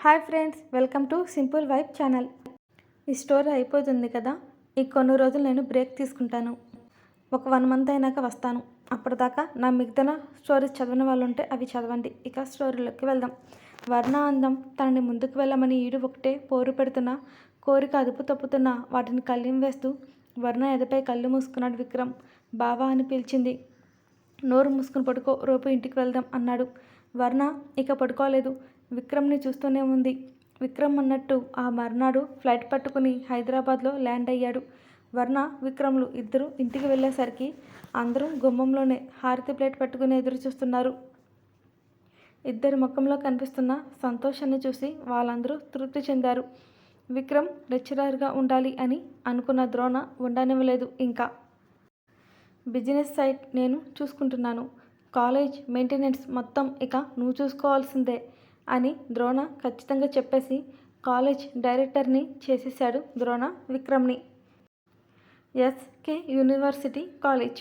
Hi friends welcome to simple vibe channel. ఈ story అయిపోతుంది కదా? ఈ కొన్ని రోజులు నేను బ్రేక్ తీసుకుంటాను. ఒక వన్ మంత్ అయినాక వస్తాను. అప్పటిదాకా నా మిగతా స్టోరీస్ చదివిన వాళ్ళు ఉంటే అవి చదవండి. ఇక స్టోరీలోకి వెళ్దాం. వర్ణ అందం తనని ముందుకు వెళ్ళమని ఈడు ఒకటే పోరు పెడుతున్నా కోరిక అదుపు తప్పుతున్నా వాటిని కళ్ళెం వేస్తూ వర్ణ ఎదపై కళ్ళు మూసుకున్నాడు విక్రమ్. బావా అని పిలిచింది. నోరు మూసుకుని పడుకో రూపు ఇంటికి వెళ్దాం అన్నాడు. వర్ణ ఇక పడుకోలేదు. విక్రమ్ని చూస్తూనే ఉంది. విక్రమ్ అన్నట్టు ఆ మర్నాడు ఫ్లైట్ పట్టుకుని హైదరాబాద్లో ల్యాండ్ అయ్యాడు. వర్ణ విక్రమ్లు ఇద్దరు ఇంటికి వెళ్ళేసరికి అందరూ గుమ్మంలోనే హారతి ప్లేట్ పట్టుకుని ఎదురు చూస్తున్నారు ఇద్దరి ముఖంలో కనిపిస్తున్న సంతోషాన్ని చూసి వాళ్ళందరూ తృప్తి చెందారు. విక్రమ్ లెక్చరర్గా ఉండాలి అని అనుకున్న ద్రోణ ఉండనివ్వలేదు ఇంకా. బిజినెస్ సైట్ నేను చూసుకుంటున్నాను. కాలేజ్ మెయింటెనెన్స్ మొత్తం ఇక నువ్వు చూసుకోవాల్సిందే. అని ద్రోణ ఖచ్చితంగా చెప్పేసి కాలేజ్ డైరెక్టర్ని చేసేశాడు Drona విక్రమ్ని. SK university college.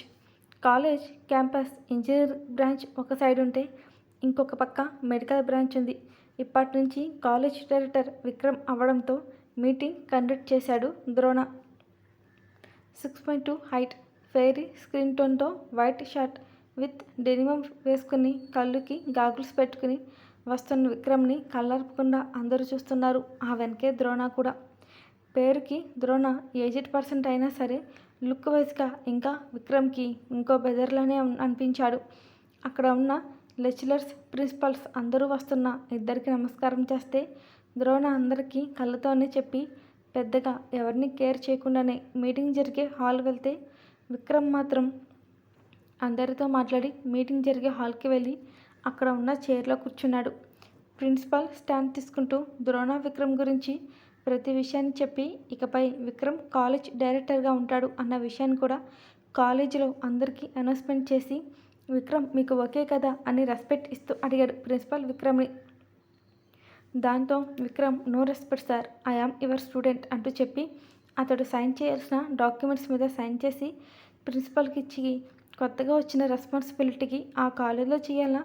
College campus engineer branch ఒక సైడ్ ఉంటే ఇంకొక పక్క మెడికల్ బ్రాంచ్ ఉంది. ఇప్పటి నుంచి కాలేజ్ డైరెక్టర్ విక్రమ్ అవ్వడంతో మీటింగ్ కండక్ట్ చేశాడు Drona. Six point two height fair skin టోన్తో white shirt with డెనిమం వేసుకుని కళ్ళుకి గాగుల్స్ పెట్టుకుని వస్తున్న విక్రమ్ని కళ్ళర్పకుండా అందరూ చూస్తున్నారు. ఆ వెనకే ద్రోణ కూడా. పేరుకి ద్రోణ ఏజ్డ్ పర్సెంట్ అయినా సరే లుక్ వైజ్గా ఇంకా విక్రమ్కి ఇంకో బెదర్లానే అనిపించాడు. అక్కడ ఉన్న లెక్చరర్స్ ప్రిన్సిపల్స్ అందరూ వస్తున్న ఇద్దరికి నమస్కారం చేస్తే ద్రోణ అందరికీ కళ్ళతోనే చెప్పి పెద్దగా ఎవరిని కేర్ చేయకుండానే మీటింగ్ జరిగే హాల్ వెళ్తే విక్రమ్ మాత్రం అందరితో మాట్లాడి మీటింగ్ జరిగే హాల్కి వెళ్ళి అక్కడ ఉన్న చైర్లో కూర్చున్నాడు. ప్రిన్సిపాల్ స్టాండ్ తీసుకుంటూ ద్రోణ విక్రమ్ గురించి ప్రతి విషయాన్ని చెప్పి ఇకపై విక్రమ్ కాలేజ్ డైరెక్టర్గా ఉంటాడు అన్న విషయాన్ని కూడా కాలేజీలో అందరికీ అనౌన్స్మెంట్ చేసి విక్రమ్ మీకు ఒకే కదా? అని రెస్పెక్ట్ ఇస్తూ అడిగాడు ప్రిన్సిపాల్ విక్రమ్ని. దాంతో Vikram no respect sir I am your student అంటూ చెప్పి అతడు సైన్ చేయాల్సిన డాక్యుమెంట్స్ మీద సైన్ చేసి ప్రిన్సిపాల్కి ఇచ్చి కొత్తగా వచ్చిన రెస్పాన్సిబిలిటీకి ఆ కాలేజీలో చేయాలా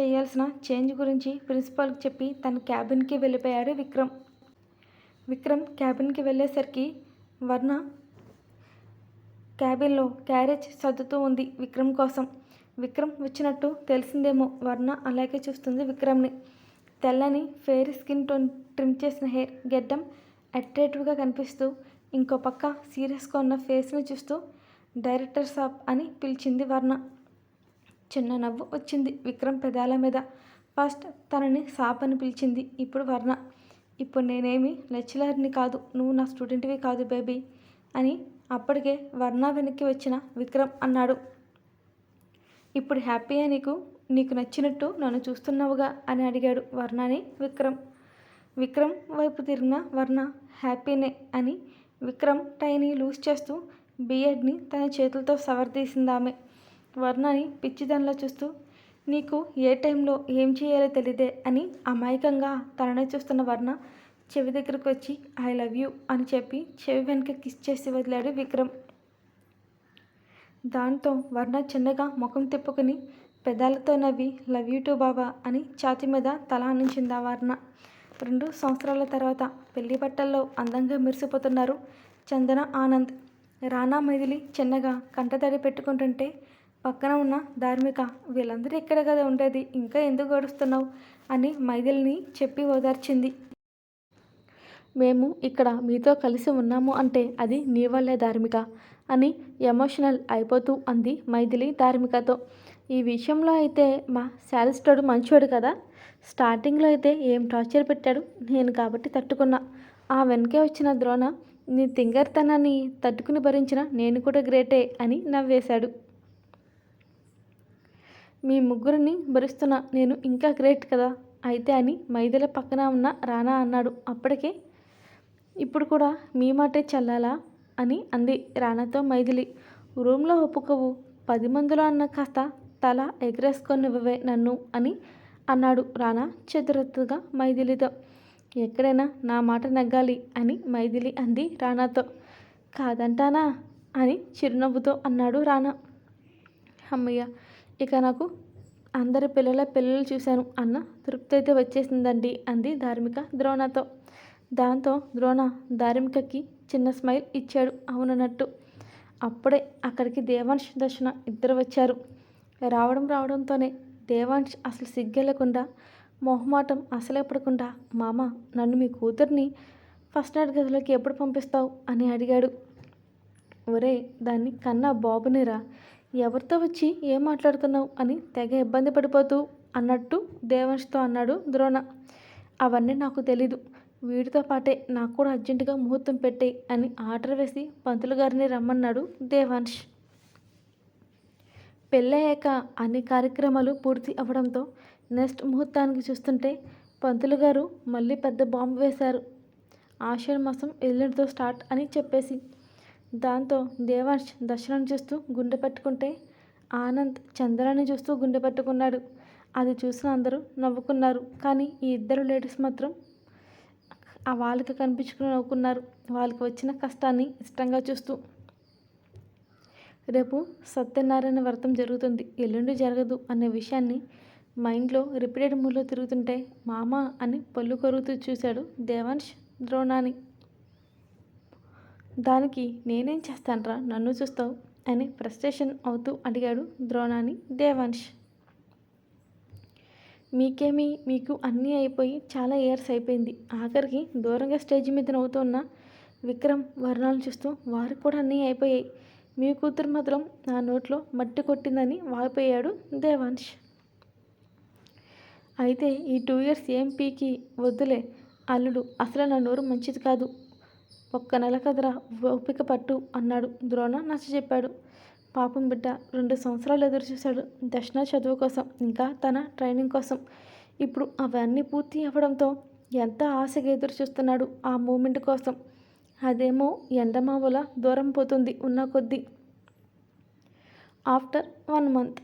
చేయాల్సిన చేంజ్ గురించి ప్రిన్సిపాల్కి చెప్పి తన క్యాబిన్కి వెళ్ళిపోయాడు విక్రమ్. విక్రమ్ క్యాబిన్కి వెళ్ళేసరికి వర్ణ క్యాబిన్లో క్యారేజ్ సర్దుతూ ఉంది విక్రమ్ కోసం. విక్రమ్ వచ్చినట్టు తెలిసిందేమో వర్ణ అలాగే చూస్తుంది విక్రమ్ని. తెల్లని ఫెయిర్ స్కిన్ టోన్ ట్రిమ్ చేసిన హెయిర్ గెడ్డం అట్రాక్టివ్గా కనిపిస్తూ ఇంకో పక్క సీరియస్గా ఉన్న ఫేస్ని చూస్తూ డైరెక్టర్ సాబ్ అని పిలిచింది వర్ణ. చిన్న నవ్వు వచ్చింది విక్రమ్ పెదాల మీద. ఫస్ట్ తనని సాప్ అని పిలిచింది ఇప్పుడు వర్ణ. ఇప్పుడు నేనేమి లెక్చరర్ని కాదు నువ్వు నా స్టూడెంట్వి కాదు బేబీ అని అప్పటికే వర్ణ వెనక్కి వచ్చిన విక్రమ్ అన్నాడు. ఇప్పుడు హ్యాపీయా నీకు? నీకు నచ్చినట్టు నన్ను చూస్తున్నావుగా అని అడిగాడు వర్ణని విక్రమ్. విక్రమ్ వైపు తిరిగిన వర్ణ హ్యాపీనే అని విక్రమ్ టైని లూజ్ చేస్తూ బియర్డ్ని తన చేతులతో సవర్దీసిందామే వర్ణని పిచ్చిదనిలా చూస్తూ నీకు ఏ టైంలో ఏం చేయాలో తెలియదే అని అమాయకంగా తననే చూస్తున్న వర్ణ చెవి దగ్గరకు వచ్చి ఐ లవ్ యూ అని చెప్పి చెవి వెనుక కిస్ చేసి వదిలాడు విక్రమ్. దాంతో వర్ణ చిన్నగా ముఖం తిప్పుకుని పెదాలతో నవ్వి లవ్ యూ టు బాబా అని ఛాతి మీద తల అందించింది ఆ వర్ణ. రెండు సంవత్సరాల తర్వాత పెళ్ళి బట్టల్లో అందంగా మెరిసిపోతున్నారు చందన ఆనంద్. రానా మైథిలి చిన్నగా కంటతడి పెట్టుకుంటుంటే పక్కన ఉన్న ధార్మిక వీళ్ళందరూ ఇక్కడ కదా ఉండేది ఇంకా ఎందుకు గడుస్తున్నావు అని మైథిలిని చెప్పి ఓదార్చింది. మేము ఇక్కడ మీతో కలిసి ఉన్నాము అంటే అది నీ వల్లే ధార్మిక అని ఎమోషనల్ అయిపోతూ అంది మైథిలి ధార్మికతో. ఈ విషయంలో అయితే మా శాలిస్టోడు మంచోడు కదా. స్టార్టింగ్లో అయితే ఏం టార్చర్ పెట్టాడు? నేను కాబట్టి తట్టుకున్నా. ఆ వెనకే వచ్చిన ద్రోణ నీ తింగర్తనాన్ని తట్టుకుని భరించిన నేను కూడా గ్రేటే అని నవ్వేశాడు. మీ ముగ్గురిని భరిస్తున్న నేను ఇంకా గ్రేట్ కదా? అయితే అని మైదల పక్కన ఉన్న రానా అన్నాడు. అప్పటికే ఇప్పుడు కూడా మీ మాటే చల్లాలా? అని అంది రానాతో మైథిలి. రూమ్లో ఒప్పుకోవు. పది మందిలో అన్న కాస్త తల ఎగరేసుకొనివ్వవే నన్ను అని అన్నాడు రానా చతురత్తుగా మైథిలితో. ఎక్కడైనా నా మాట నగ్గాలి అని మైథిలి అంది రానాతో కాదంటానా? అని చిరునవ్వుతో అన్నాడు రానా అమ్మయ్య ఇక నాకు అందరి పిల్లల పిల్లలు చూశాను. అన్న తృప్తి అయితే వచ్చేసిందండి అంది ధార్మిక ద్రోణతో. దాంతో ద్రోణ ధార్మికకి చిన్న స్మైల్ ఇచ్చాడు. అవునన్నట్టు. అప్పుడే అక్కడికి దేవాంశ్ దర్శన ఇద్దరు వచ్చారు. రావడం రావడంతోనే దేవాంశ్ అసలు సిగ్గెళ్ళకుండా మొహమాటం అసలే పడకుండా మామ నన్ను మీ కూతుర్ని ఫస్ట్ నైట్ గదిలోకి ఎప్పుడు పంపిస్తావు? అని అడిగాడు. ఒరే దాన్ని కన్నా బాబునిరా. ఎవరితో వచ్చి ఏం మాట్లాడుతున్నావు అని తెగ ఇబ్బంది పడిపోతూ అన్నట్టు దేవంష్తో అన్నాడు ద్రోణ. అవన్నీ నాకు తెలీదు. వీడితో పాటే నాకు కూడా అర్జెంటుగా ముహూర్తం పెట్టే అని ఆర్డర్ వేసి పంతులు గారిని రమ్మన్నాడు దేవాన్ష్ పెళ్ళయ్యాక అన్ని కార్యక్రమాలు పూర్తి అవ్వడంతో నెక్స్ట్ ముహూర్తానికి చూస్తుంటే పంతులు గారు మళ్ళీ పెద్ద బాంబు వేశారు. ఆషాఢ మాసం ఎల్లుండితో స్టార్ట్ అని చెప్పేసి దాంతో దేవాంశ్ దర్శనం చూస్తూ గుండె పట్టుకుంటే ఆనంద్ చంద్రాన్ని చూస్తూ గుండె పట్టుకున్నాడు. అది చూసిన అందరూ నవ్వుకున్నారు. కానీ ఈ ఇద్దరు లేడీస్ మాత్రం ఆ వాళ్ళకి కనిపించుకుని నవ్వుకున్నారు. వాళ్ళకి వచ్చిన కష్టాన్ని ఇష్టంగా చూస్తూ. రేపు సత్యనారాయణ వ్రతం జరుగుతుంది. ఎల్లుండి జరగదు అనే విషయాన్ని మైండ్లో రిపీటెడ్ మూడ్లో తిరుగుతుంటే మామ అని పళ్ళు కొరుకుతూ చూశాడు దేవాన్ష్ ద్రోణాని. దానికి నేనేం చేస్తానరా? నన్ను చూస్తావు? అని ఫ్రస్ట్రేషన్ అవుతూ అడిగాడు ద్రోణాని దేవాన్ష్ మీకేమీ మీకు అన్నీ అయిపోయి చాలా ఇయర్స్ అయిపోయింది. ఆఖరికి దూరంగా స్టేజ్ మీద నవ్వుతున్న విక్రమ్ వర్ణాలు చూస్తూ వారికి కూడా అన్నీ అయిపోయాయి. మీ కూతురు మాత్రం నా నోట్లో మట్టి కొట్టిందని వాగిపోయాడు దేవాన్ష్ అయితే ఈ టూ ఇయర్స్ ఏం పీకి వద్దులే అల్లుడు అసలు నా నోరు మంచిది కాదు. ఒక్క నెల కదరా ఓపిక పట్టు అన్నాడు ద్రోణ నచ్చ చెప్పాడు పాపం బిడ్డ రెండు సంవత్సరాలు ఎదురు చూశాడు దర్శన చదువు కోసం ఇంకా తన ట్రైనింగ్ కోసం. ఇప్పుడు అవన్నీ పూర్తి అవ్వడంతో ఎంత ఆశగా ఎదురు చూస్తున్నాడు ఆ మూమెంట్ కోసం. అదేమో ఎండమావుల దూరం పోతుంది ఉన్న కొద్దీ. After one month.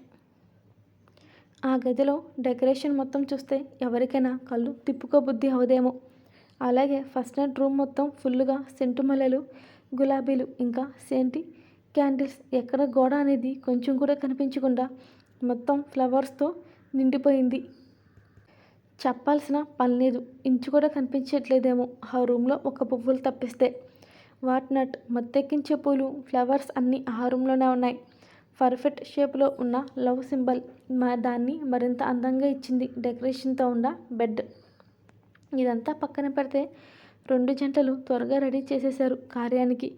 ఆ గదిలో డెకరేషన్ మొత్తం చూస్తే ఎవరికైనా కళ్ళు తిప్పుకోబుద్ధి అవదేమో అలాగే ఫస్ట్ నైట్ రూమ్ మొత్తం ఫుల్గా సెంటు మల్లెలు గులాబీలు ఇంకా సెంటి క్యాండిల్స్. ఎక్కడ గోడ అనేది కొంచెం కూడా కనిపించకుండా మొత్తం ఫ్లవర్స్తో నిండిపోయింది. చెప్పాల్సిన పని లేదు. ఇంచు కూడా కనిపించట్లేదేమో ఆ రూమ్లో ఒక పువ్వులు తప్పిస్తే. What not? మత్తెక్కించే పూలు ఫ్లవర్స్ అన్నీ ఆ రూమ్లోనే ఉన్నాయి. పర్ఫెక్ట్ షేప్లో ఉన్న లవ్ సింబల్. మా దాన్ని మరింత అందంగా ఇచ్చింది డెకరేషన్తో ఉన్న బెడ్. ఇదంతా పక్కన పెడితే రెండు జంటలు త్వరగా రెడీ చేసేశారు కార్యానికి.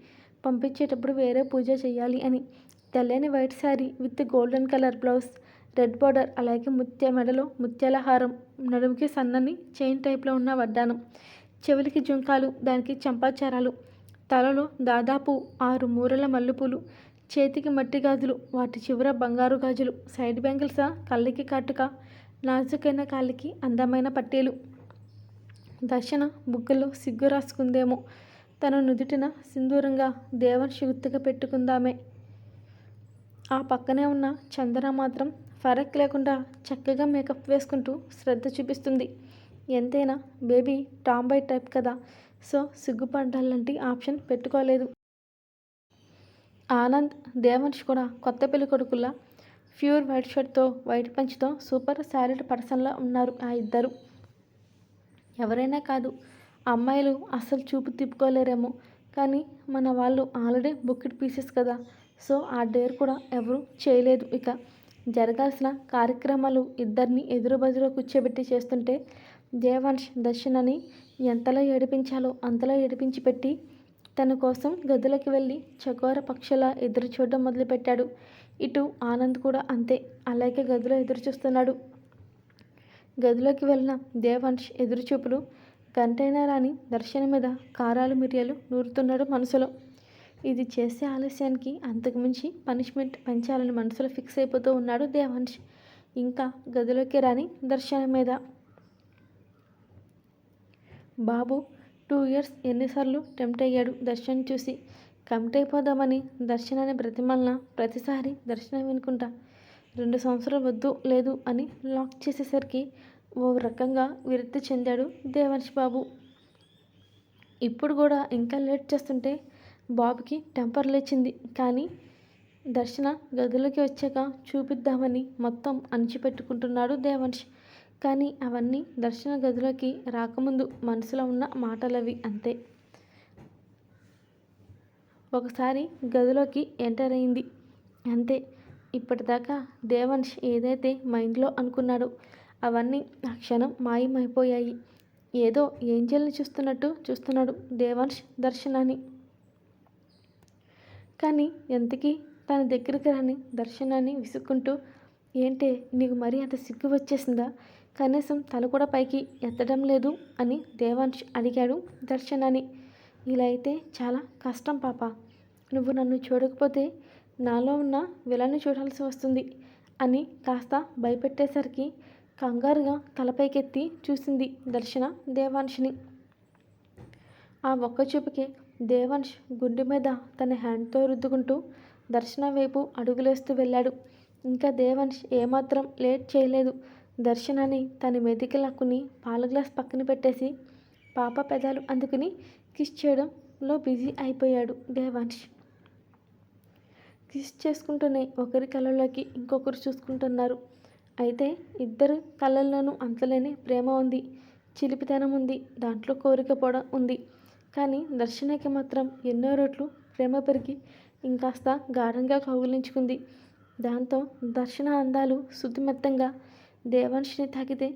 పంపించేటప్పుడు వేరే పూజ చేయాలి అని. తెల్లని white sari with golden colour blouse red border అలాగే ముత్య మెడలో ముత్యాల హారం నడుముకి సన్నని చైన్ టైప్లో ఉన్న వడ్డానం చెవులకి జుంకాలు దానికి చంపాచారాలు తలలో దాదాపు ఆరు మూరల మల్లెపూలు చేతికి మట్టి గాజులు వాటి చివర బంగారు గాజులు సైడ్ బ్యాంగిల్స్ కళ్ళకి కాటుక నాజుకైన కాళ్ళకి అందమైన పట్టీలు. దర్శన బుగ్గలో సిగ్గు రాసుకుందేమో. తన నుదుటిన సింధూరంగా దేవర్షి గుర్తుగా పెట్టుకుందామే. ఆ పక్కనే ఉన్న చందన మాత్రం ఫరక్ లేకుండా చక్కగా మేకప్ వేసుకుంటూ శ్రద్ధ చూపిస్తుంది. ఎంతైనా బేబీ టాంబాయ్ టైప్ కదా సో సిగ్గుపడ్డాలంటి ఆప్షన్ పెట్టుకోలేదు. ఆనంద్ దేవంశ్ కూడా కొత్త పెళ్ళి కొడుకుల్లా ప్యూర్ వైట్ షర్ట్తో వైట్ పంచ్తో సూపర్ శారీడ్ పర్సన్లా ఉన్నారు ఆ ఇద్దరు. ఎవరైనా కాదు. అమ్మాయిలు అస్సలు చూపు తిప్పుకోలేరేమో. కానీ మన వాళ్ళు ఆల్రెడీ బుక్కిడ్ పీసెస్ కదా. సో ఆ డేర్ కూడా ఎవరు చేయలేదు ఇక. జరగాల్సిన కార్యక్రమాలు ఇద్దరిని ఎదురు బదురు కూర్చోబెట్టి చేస్తుంటే దేవాంశ్ దర్శనని ఎంతలో ఏడిపించాలో అంతలో ఏడిపించి పెట్టి తన కోసం గదులకి వెళ్ళి చకోర పక్షుల ఎదురు చూడడం మొదలుపెట్టాడు. ఇటు ఆనంద్ కూడా అంతే. అలాగే గదిలో ఎదురు చూస్తున్నాడు. గదిలోకి వెళ్ళిన దేవాంశ్ ఎదురుచూపులు గంటైనా రాని దర్శనం మీద కారాలు మిరియాలు నూరుతున్నాడు మనసులో. ఇది చేసే ఆలస్యానికి అంతకుమించి పనిష్మెంట్ పెంచాలని మనసులో ఫిక్స్ అయిపోతూ ఉన్నాడు దేవంష్ ఇంకా గదిలోకి రాని దర్శనం మీద. బాబు టూ ఇయర్స్ ఎన్నిసార్లు టెంప్ట్ అయ్యాడు దర్శనం చూసి. కమిట్ అయిపోదామని దర్శనాన్ని బ్రతిమలన? ప్రతిసారి దర్శనం వినుకుంటా. రెండు సంవత్సరాలు వద్దు లేదు అని లాక్ చేసేసరికి ఓ రకంగా విరక్తి చెందాడు దేవర్ష్ బాబు. ఇప్పుడు కూడా ఇంకా లేట్ చేస్తుంటే బాబుకి టెంపర్ లేచింది. కానీ దర్శన గదిలోకి వచ్చాక చూపిద్దామని మొత్తం అణిచిపెట్టుకుంటున్నాడు దేవంశ్ కానీ అవన్నీ దర్శన గదిలోకి రాకముందు మనసులో ఉన్న మాటలవి అంతే. ఒకసారి గదిలోకి ఎంటర్ అయింది. అంతే. ఇప్పటిదాకా దేవంశ్ ఏదైతే మైండ్లో అనుకున్నాడో అవన్నీ ఆ క్షణం మాయమైపోయాయి. ఏదో ఏంజల్ని చూస్తున్నట్టు చూస్తున్నాడు దేవంశ్ దర్శనాన్ని. కానీ ఎంతకీ తన దగ్గరికి రాని దర్శనాన్ని విసుక్కుంటూ ఏంటే నీకు మరీ అంత సిగ్గు వచ్చేసిందా? కనీసం తల కూడా పైకి ఎత్తడం లేదు అని దేవాంశ్ అడిగాడు దర్శనాన్ని. ఇలా అయితే చాలా కష్టం పాప. నువ్వు నన్ను చూడకపోతే నాలో ఉన్న విలన్ని చూడాల్సి వస్తుంది అని కాస్త భయపెట్టేసరికి కంగారుగా తలపైకెత్తి చూసింది దర్శన దేవాంష్ని ఆ ఒక్క చూపుకే దేవాంష్ గుండె మీద తన హ్యాండ్తో రుద్దుకుంటూ దర్శన వైపు అడుగులేస్తూ వెళ్ళాడు. ఇంకా దేవాన్ష్ ఏమాత్రం లేట్ చేయలేదు. దర్శనాన్ని తన మెదికి లాక్కుని పాల గ్లాస్ పక్కన పెట్టేసి పాప పెదాలు అందుకుని కిస్ చేయడంలో బిజీ అయిపోయాడు దేవాంశ్. కిస్ చేసుకుంటూనే ఒకరి కళ్ళలోకి ఇంకొకరు చూసుకుంటున్నారు. అయితే ఇద్దరు కళ్ళల్లోనూ అంతలేని ప్రేమ ఉంది. చిలిపితనం ఉంది. దాంట్లో కోరిక కూడా ఉంది. కానీ దర్శనకి మాత్రం ఎన్నో రోట్లు ప్రేమ పెరిగి ఇంకాస్త గాఢంగా కౌగిలించుకుంది. దాంతో దర్శన అందాలు శుద్ధిమెత్తంగా దేవాంశిని తాకితే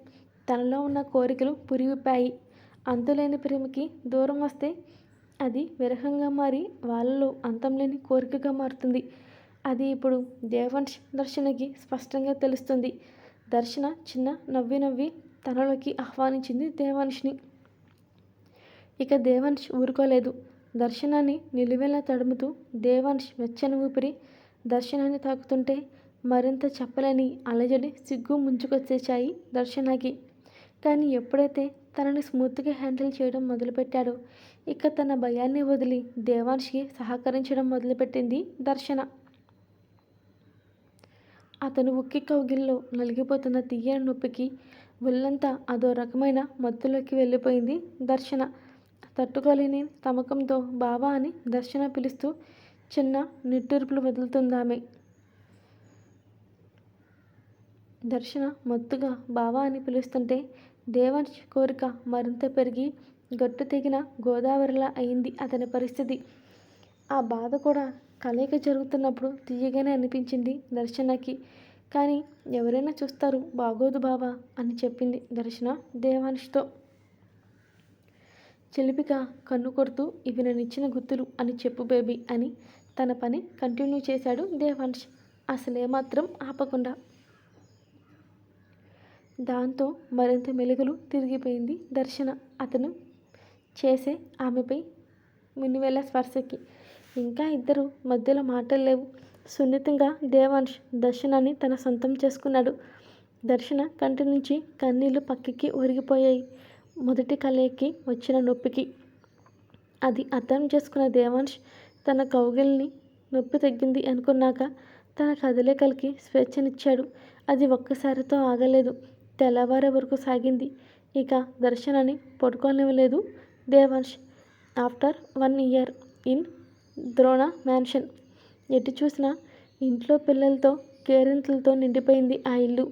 తనలో ఉన్న కోరికలు పురిగిపోయాయి. అంతులేని ప్రేమకి దూరం వస్తే అది విరహంగా మారి వాళ్ళలో అంతం లేని కోరికగా మారుతుంది. అది ఇప్పుడు దేవంశ్ దర్శనకి స్పష్టంగా తెలుస్తుంది. దర్శన చిన్న నవ్వి నవ్వి తనలోకి ఆహ్వానించింది దేవాన్ష్ని ఇక దేవాంశ్ ఊరుకోలేదు. దర్శనాన్ని నిలువెలా తడుముతూ దేవాన్ష్ వెచ్చని ఊపిరి దర్శనాన్ని తాకుతుంటే మరింత చెప్పలేని అలజడి సిగ్గు ముంచుకొచ్చేశాయి దర్శనాకి. కానీ ఎప్పుడైతే తనని స్మూత్గా హ్యాండిల్ చేయడం మొదలుపెట్టాడో ఇక తన భయాన్ని వదిలి దేవాన్షికి సహకరించడం మొదలుపెట్టింది దర్శన. అతను ఉక్కి కౌగిల్లో నలిగిపోతున్న తీయని నొప్పికి ఒళ్ళంతా అదో రకమైన మత్తులోకి వెళ్ళిపోయింది దర్శన. తట్టుకోలేని తమకంతో బావా అని దర్శన పిలుస్తూ చిన్న నిట్టూర్పులు వదులుతుందామె దర్శన మత్తుగా బావా అని పిలుస్తుంటే దేవాన్షి కోరిక మరింత పెరిగి గట్టు తెగిన గోదావరిలా అయింది అతని పరిస్థితి. ఆ బాధ కూడా కలయిక జరుగుతున్నప్పుడు తీయగానే అనిపించింది దర్శనకి. కానీ ఎవరైనా చూస్తారు బాగోదు బావా అని చెప్పింది దర్శన దేవాంష్తో చిలిపిగా కన్ను కొడుతూ ఇవి నేను ఇచ్చిన గుర్తులు అని చెప్పు బేబీ అని తన పని కంటిన్యూ చేశాడు దేవాంశ్ అసలేమాత్రం ఆపకుండా. దాంతో మరింత మెలుగులు తిరిగిపోయింది దర్శన. అతను చేసే ఆమెపై మిన్నివేల స్పర్శకి. ఇంకా ఇద్దరు మధ్యలో మాటలు లేవు. సున్నితంగా దేవాంష్ దర్శనాన్ని తన సొంతం చేసుకున్నాడు. దర్శన కంటి నుంచి కన్నీళ్ళు పక్కకి ఒరిగిపోయాయి. మొదటి కలయికి వచ్చిన నొప్పికి. అది అర్థం చేసుకున్న దేవాన్ష్ తన కౌగిల్ని నొప్పి తగ్గింది అనుకున్నాక తన కదలికలకి స్వేచ్ఛనిచ్చాడు. అది ఒక్కసారితో ఆగలేదు. తెల్లవారే వరకు సాగింది. ఇక దర్శనాన్ని పడుకోనివ్వలేదు. Devansh after one year in Drona mansion. ఎటు చూసినా ఇంట్లో పిల్లలతో కేరింతలతో నిండిపోయింది ఆ ఇల్లు.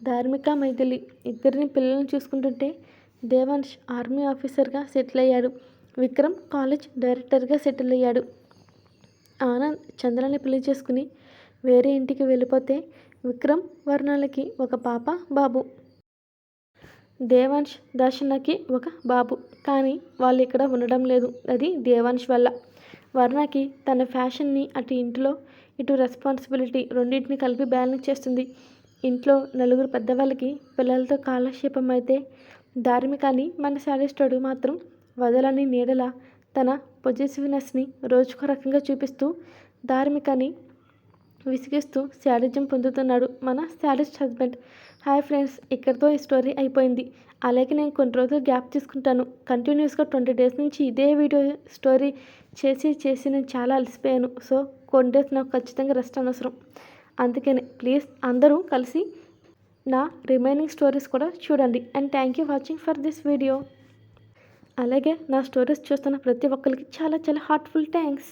ధార్మిక మైథిలి. ఇద్దరిని పిల్లల్ని చూసుకుంటుంటే దేవాంశ్ ఆర్మీ ఆఫీసర్గా సెటిల్ అయ్యాడు విక్రమ్ కాలేజ్ డైరెక్టర్గా సెటిల్ అయ్యాడు ఆనంద్ చంద్రాన్ని పెళ్ళి చేసుకుని వేరే ఇంటికి వెళ్ళిపోతే విక్రమ్ వర్ణాలకి ఒక పాప బాబు. దేవాంష్ దర్శనకి ఒక బాబు. కానీ వాళ్ళు ఇక్కడ ఉండడం లేదు. అది దేవాంష్ వల్ల. వర్ణకి తన ఫ్యాషన్ని అటు ఇంట్లో ఇటు రెస్పాన్సిబిలిటీ రెండింటిని కలిపి బ్యాలెన్స్ చేస్తుంది. ఇంట్లో నలుగురు పెద్దవాళ్ళకి పిల్లలతో కాలక్షేపం అయితే ధార్మికాన్ని మన శాలిస్టుడు మాత్రం వదలని నీడల తన పొజిటివ్నెస్ని రోజుకో రకంగా చూపిస్తూ ధార్మికని విసిగిస్తూ శాడిజం పొందుతున్నాడు మన శాడిస్ట్ హస్బెండ్. హాయ్ ఫ్రెండ్స్ ఇక్కడితో ఈ స్టోరీ అయిపోయింది. అలాగే నేను కొన్ని రోజులు గ్యాప్ తీసుకుంటాను. కంటిన్యూస్గా ట్వంటీ డేస్ నుంచి ఇదే వీడియో స్టోరీ చేసి చేసి నేను చాలా అలసిపోయాను. సో కొన్ని డేస్ నాకు ఖచ్చితంగా రెస్ట్ అనవసరం. అందుకని ప్లీజ్ అందరూ కలిసి నా రిమైనింగ్ స్టోరీస్ కూడా చూడండి. And thank you watching for this video. అలాగే నా స్టోరీస్ చూస్తున్న ప్రతి ఒక్కరికి చాలా చాలా హార్ట్ఫుల్ థ్యాంక్స్.